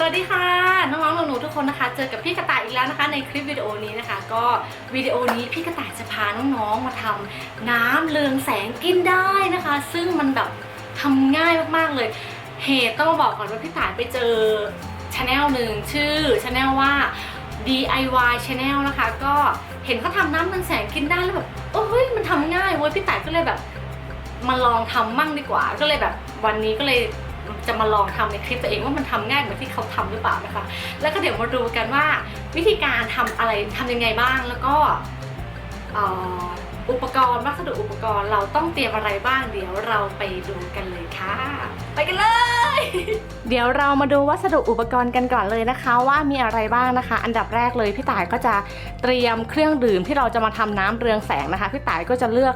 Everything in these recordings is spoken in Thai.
สวัสดีค่ะ น้องๆหนูๆทุกคนนะคะ เจอกับพี่กระต่ายอีกแล้วนะคะ ในคลิปวิดีโอนี้นะคะ ก็วิดีโอนี้พี่กระต่ายจะพาน้องๆมาทำน้ำเรืองแสงกินได้นะคะ ซึ่งมันแบบทำง่ายมากๆเลย เหตุต้องมาบอกก่อนว่าพี่ต่ายไปเจอช anel หนึ่งชื่อช anel ว่า DIY Channel นะคะ ก็เห็นเขาทำน้ำเรืองแสงกินได้แล้วแบบโอ้เฮ้ยมันทำง่ายเว้ยพี่ต่ายก็เลยแบบมาลองทำมั่งดีกว่า ก็เลยแบบวันนี้ก็เลย จะมาลองทำในคลิปตัวเองว่ามันทำง่ายเหมือนที่เขาทำหรือเปล่านะคะ แล้วก็เดี๋ยวมาดูกันว่าวิธีการทำอะไรทำยังไงบ้างแล้วก็อุปกรณ์วัสดุอุปกรณ์เราต้องเตรียมอะไรบ้าง เดี๋ยวเราไปดูกันเลยค่ะ ไปกันเลย เดี๋ยวเรามาดูวัสดุอุปกรณ์กันก่อนเลยนะคะ ว่ามีอะไรบ้างนะคะ อันดับแรกเลยพี่ต่ายก็จะเตรียมเครื่องดื่มที่เราจะมาทำน้ำเรืองแสงนะคะพี่ต่ายก็จะเลือก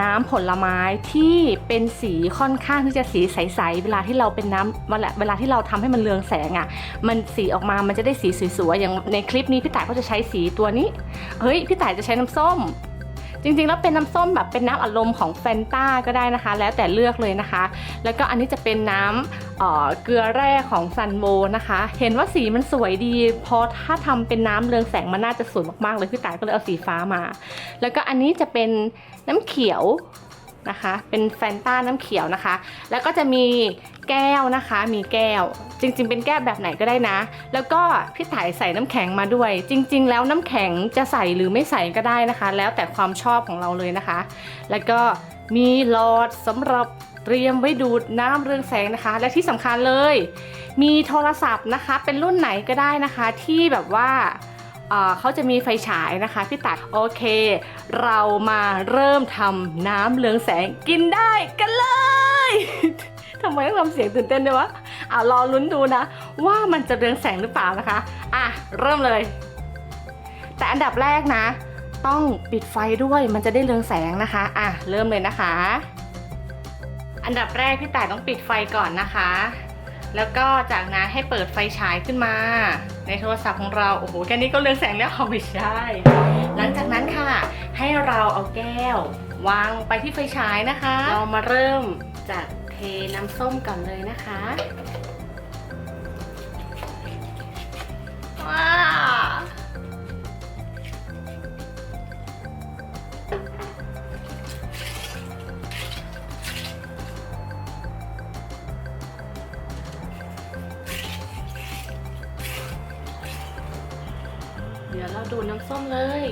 น้ำผลไม้ที่เป็นสีค่อนข้างที่จะสีใสๆเวลาที่เราเป็นน้ำเวลาที่เราทำให้มันเรืองแสงอะ่ะ มันสีออกมามันจะได้สีสวยๆอย่างในคลิปนี้พี่ต่ายก็จะใช้สีตัวนี้เฮ้ยพี่ต่ายจะใช้น้ำส้ม จริงๆแล้วเป็นน้ำส้มแบบเป็นน้ำอัดลมของแฟนต้าก็ได้นะคะ แล้วแต่เลือกเลยนะคะ แล้วก็อันนี้จะเป็นน้ำเกลือแร่ของซันโมนะคะ เห็นว่าสีมันสวยดีพอถ้าทำเป็นน้ำเรืองแสงมันน่าจะสวยมากๆเลยพี่ต่ายก็เลยเอาสีฟ้ามา แล้วก็อันนี้จะเป็นน้ำเขียวนะคะ เป็นแฟนต้าน้ำเขียวนะคะ แล้วก็จะมีแก้วนะคะ มีแก้ว จริง ๆ เป็นแก้วแบบไหนก็ได้นะ แล้วก็พี่ถ่ายใส่น้ำแข็งมาด้วย จริง ๆ แล้วน้ำแข็งจะใส่หรือไม่ใส่ก็ได้นะคะ แล้วแต่ความชอบของเราเลยนะคะ แล้วก็มีหลอดสำหรับ เตรียมไว้ดูดน้ำเรืองแสงนะคะ และที่สำคัญเลย มีโทรศัพท์นะคะ เป็นรุ่นไหนก็ได้นะคะ ที่แบบว่าเขาจะมีไฟฉายนะคะพี่ตัดโอเค เรามาเริ่มทำน้ำเรืองแสงกินได้กันเลยทำไมต้องทำเสียงตื่นเต้นด้วยวะอะรอลุ้นดูนะ ว่ามันจะเรืองแสงหรือเปล่านะคะ อะ เริ่มเลย แต่อันดับแรกนะ ต้องปิดไฟด้วยมันจะได้เรืองแสงนะคะ อะ เริ่มเลยนะคะ อันดับแรกพี่ต่ายต้องปิดไฟก่อนนะคะ แล้วก็จากนั้นให้เปิดไฟฉายขึ้นมา ในโทรศัพท์ของเรา โอ้โห แค่นี้ก็เรืองแสงแล้วเอาไม่ใช่ หลังจากนั้นค่ะ ให้เราเอาแก้ว วางไปที่ไฟฉายนะคะ เรามาเริ่มจากเทน้ำส้มก่อนเลยนะคะ เดี๋ยวเราดูน้ำส้มเลย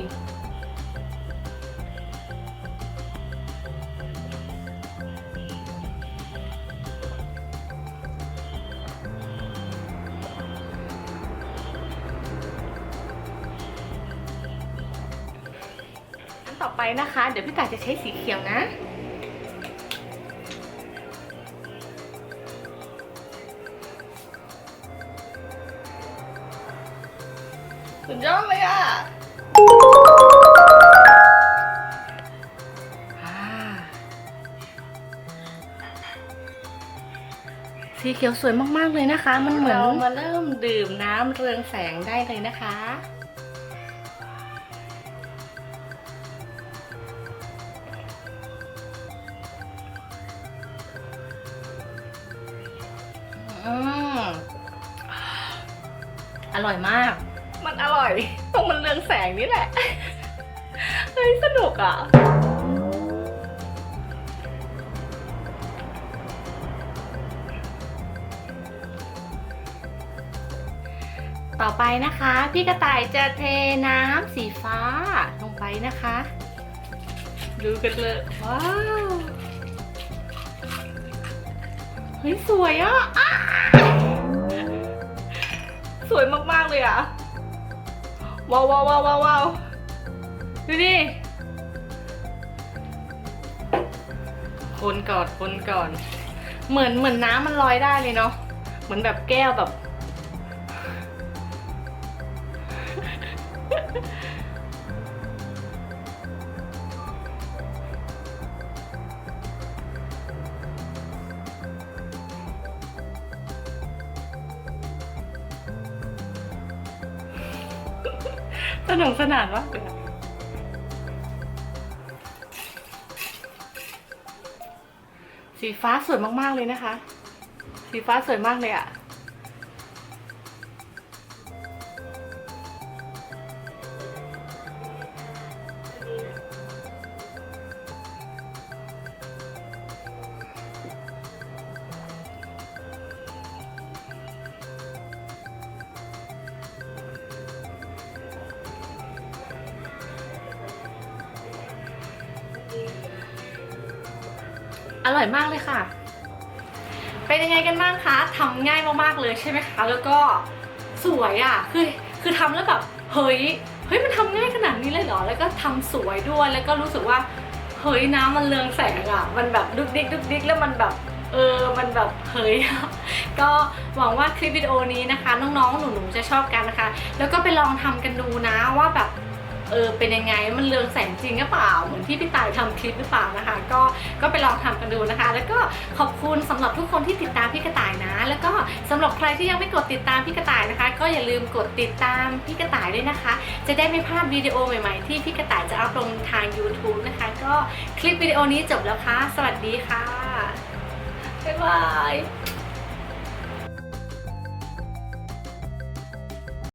อันต่อไปนะคะ เดี๋ยวพี่ตาจะใช้สีเขียวนะ สุดยอดเลยอะอ่าสีเขียวสวยมากๆเลยนะคะ มันเหมือนเรามาเริ่มดื่มน้ำเรืองแสงได้เลยนะคะอืมอร่อยมาก มันอร่อย ตรงมันเรืองแสงนี่แหละ เฮ้ย สนุกอะ ต่อไปนะคะ พี่กระต่ายจะเทน้ำสีฟ้าลงไปนะคะ ดูกันเลย ว้าว เฮ้ย สวยอะอ้าสวยมาก ๆ เลยอะ ว้าวว้าวว้าวว้าวดูดิคนก่อนคนก่อน เหมือนเหมือนน้ำมันลอยได้เลยเนาะ เหมือนแบบแก้วแบบ สนุกสนานมากเลยอะสีฟ้าสวยมากๆเลยนะคะ สีฟ้าสวยมากเลยอะ ร่อยมากเลยค่ะ เป็นยังไงกันบ้างคะทำง่ายมากๆเลยใช่ไหมคะ แล้วก็สวยอะ่ะ คือคือทำแล้วแบบเฮ้ยเฮ้ยมันทำง่ายขนาดนี้เลยเหรอ แล้วก็ทำสวยด้วย แล้วก็รู้สึกว่า เฮ้ยน้ำมันเรืองแสงอะ่ะ มันแบบดุกดิกดุกดิกแล้วมันแบบ เออ มันแบบเฮ้ย ก็หวังว่าคลิปวิดีโอนี้นะคะ น้องๆ หนูๆ จะชอบกันนะคะ แล้วก็ไปลองทำกันดูนะว่าแบบ เออเป็นยังไงมันเรืองแสงจริงหรือเปล่า เหมือนที่พี่ต่ายทำคลิปหรือเปล่านะคะ ก็ก็ไปลองทำกันดูนะคะ แล้วก็ขอบคุณสำหรับทุกคนที่ติดตามพี่กระต่ายนะ แล้วก็สำหรับใครที่ยังไม่กดติดตามพี่กระต่ายนะคะ ก็อย่าลืมกดติดตามพี่กระต่ายด้วยนะคะ จะได้ไม่พลาดวิดีโอใหม่ๆ ที่พี่กระต่ายจะอัพลงทาง YouTube นะคะ ก็คลิปวิดีโอนี้จบแล้วค่ะสวัสดีค่ะบ๊ายบาย